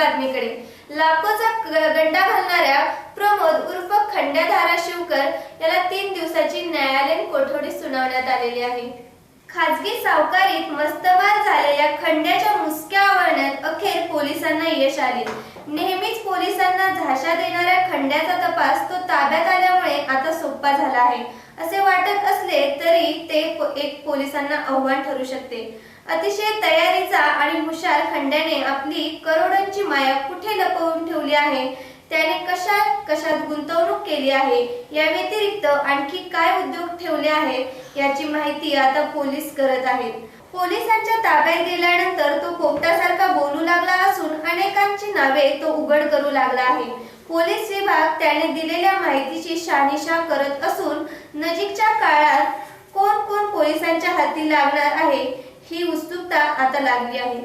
बातमीकडे. लाखोचा गंडा घालणाऱ्या प्रमोद उर्फ खंड्या धाराशिवकर याला तीन दिवसाची न्यायालयीन कोठडी सुनावण्यात आलेली आहे. खाजगी सावकारीत मस्तवार झालेल्या खंड्याच्या मुसक्या आवळण्यात अखेर पोलिसांना यश आले. नेहमीच पोलिसांना झाशा देणाऱ्या खंड्याचा तपास तो ताब्यात आल्यामुळे आता सोपा झाला आहे. असे वाटत असले एक पोलिसांना आव्हान ठरू शकते. अतिशय तयारीचा आणि हुशार खंड्याने आपली करोडोंची माया कुठे लपवून ठेवली आहे? त्याने कशात कशात गुंतवणूक केली आहे? या व्यतिरिक्त आणखी काय उद्योग ठेवले आहेत? याची माहिती आता पोलीस करत आहेत. पोलिसांच्या ताब्यात गेल्यानंतर तो पोपटासारखा बोलू लागला असून अनेकांची नावे तो उघड करू लागला आहे. पोलीस विभाग त्याने दिलेल्या माहितीची शहानिशा करत असून नजीकच्या काळात हाती लागणार आहे ही उत्सुकता आता लागली आहे.